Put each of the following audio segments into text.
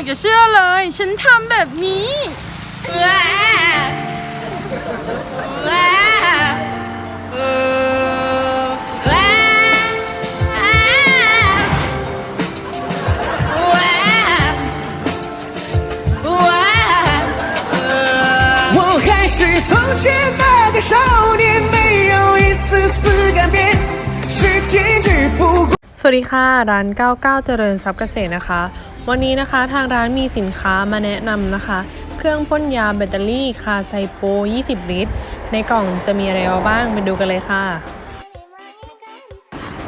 ากจะเชื่อเลย ฉันทำแบบนี้ 我还是从前那个少年，没有一丝丝改变，是天之不过。 สวัสดีค่ะ ร้าน 99 เจริญทรัพย์เกษตรนะคะ วันนี้นะคะทางร้านมีสินค้ามาแนะนำนะคะ เครื่องพ่นยาแบตเตอรี่คาไซโป 20 ลิตร ในกล่องจะมีอะไรบ้างไปดูกันเลยค่ะ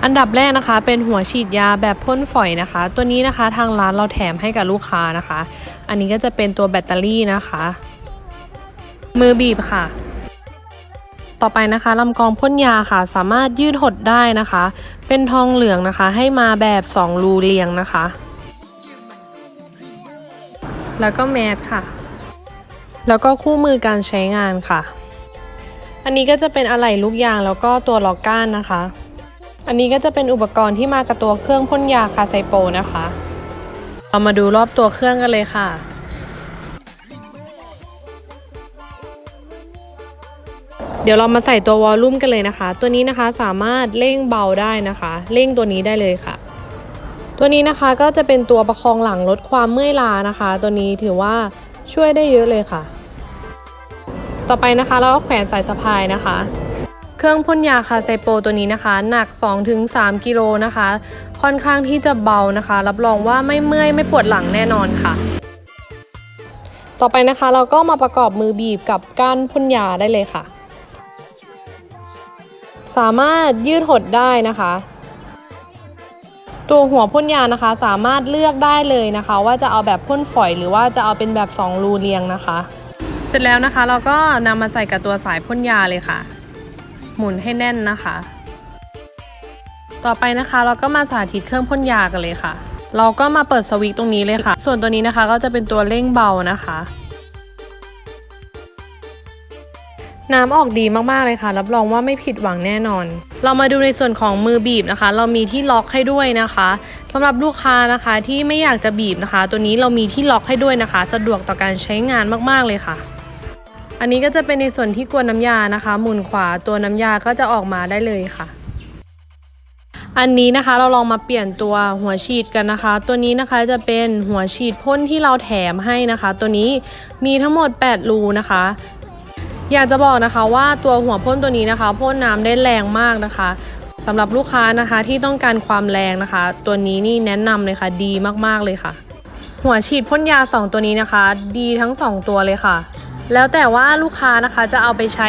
อันดับแรกนะคะเป็นหัวฉีดยาแบบพ่นฝอยนะคะ ตัวนี้นะคะทางร้านเราแถมให้กับลูกค้านะคะ อันนี้ก็จะเป็นตัวแบตเตอรี่นะคะ มือบีบค่ะ ต่อไปนะคะลำกองพ่นยาค่ะ สามารถยืดหดได้นะคะ เป็นทองเหลืองนะคะ ให้มาแบบ 2 รูเรียงนะคะ แล้วก็แมสค่ะ แล้วก็คู่มือการใช้งานค่ะ อันนี้ก็จะเป็นอะไหล่ลูกยางแล้วก็ตัวล็อกก้านนะคะ อันนี้ก็จะเป็นอุปกรณ์ที่มากับตัวเครื่องพ่นยาคาไซโปนะคะ เรามาดูรอบตัวเครื่องกันเลยค่ะเดี๋ยวเรามาใส่ตัววอลลุ่มกันเลยนะคะ ตัวนี้นะคะสามารถเร่งเบาได้นะคะ เร่งตัวนี้ได้เลยค่ะ ตัวนี้นะคะก็จะเป็นตัวประคองหลังลดความเมื่อยล้านะคะ ตัวนี้ถือว่าช่วยได้เยอะเลยค่ะ ต่อไปนะคะเราก็แขวนสายสะพายนะคะ เครื่องพ่นยาคาไซโปตัวนี้นะคะ หนัก 2-3กิโลนะคะ ค่อนข้างที่จะเบานะคะ รับรองว่าไม่เมื่อยไม่ปวดหลังแน่นอนค่ะต่อไปนะคะเราก็มาประกอบมือบีบกับก้านพ่นยาได้เลยค่ะ สามารถยืดหดได้นะคะ ตัวหัวพ่นยานะคะ สามารถเลือกได้เลยนะคะ ว่าจะเอาแบบพ่นฝอยหรือว่าจะเอาเป็นแบบ 2 รูเรียงนะคะ เสร็จแล้วนะคะเราก็นำมาใส่กับตัวสายพ่นยาเลยค่ะ หมุนให้แน่นนะคะ ต่อไปนะคะเราก็มาสาธิตเครื่องพ่นยากันเลยค่ะ เราก็มาเปิดสวิตช์ตรงนี้เลยค่ะ ส่วนตัวนี้นะคะก็จะเป็นตัวเร่งเบานะคะ น้ำออกดีมากๆเลยค่ะ รับรองว่าไม่ผิดหวังแน่นอน เรามาดูในส่วนของมือบีบนะคะ เรามีที่ล็อกให้ด้วยนะคะสำหรับลูกค้านะคะที่ไม่อยากจะบีบนะคะ ตัวนี้เรามีที่ล็อกให้ด้วยนะคะ สะดวกต่อการใช้งานมากๆเลยค่ะ อันนี้ก็จะเป็นในส่วนที่กวนน้ำยานะคะ หมุนขวาตัวน้ำยาก็จะออกมาได้เลยค่ะอันนี้นะคะเราลองมาเปลี่ยนตัวหัวฉีดกันนะคะ ตัวนี้นะคะจะเป็นหัวฉีดพ่นที่เราแถมให้นะคะ ตัวนี้มีทั้งหมด 8 รูนะคะ อยากจะบอกนะคะว่าตัวหัวพ่นตัวนี้นะคะพ่นน้ำได้แรงมากนะคะสำหรับลูกค้านะคะที่ต้องการความแรงนะคะ ตัวนี้นี่แนะนำเลยค่ะดีมากๆเลยค่ะ หัวฉีดพ่นยา 2 ตัวนี้นะคะ ดีทั้ง 2 ตัวเลยค่ะ แล้วแต่ว่าลูกค้านะคะจะเอาไปใช้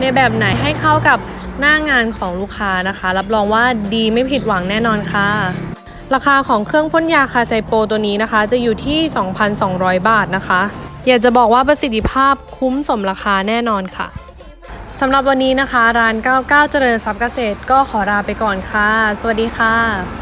ในแบบไหนให้เข้ากับหน้างานของลูกค้านะคะ รับรองว่าดีไม่ผิดหวังแน่นอนค่ะ ราคาของเครื่องพ่นยาคาไซโปตัวนี้นะคะ จะอยู่ที่ 2,200 บาทนะคะ อยากจะบอกว่าประสิทธิภาพคุ้มสมราคาแน่นอนค่ะสำหรับวันนี้นะคะ ร้าน 99 เจริญทรัพย์เกษตรก็ขอลาไปก่อนค่ะ สวัสดีค่ะ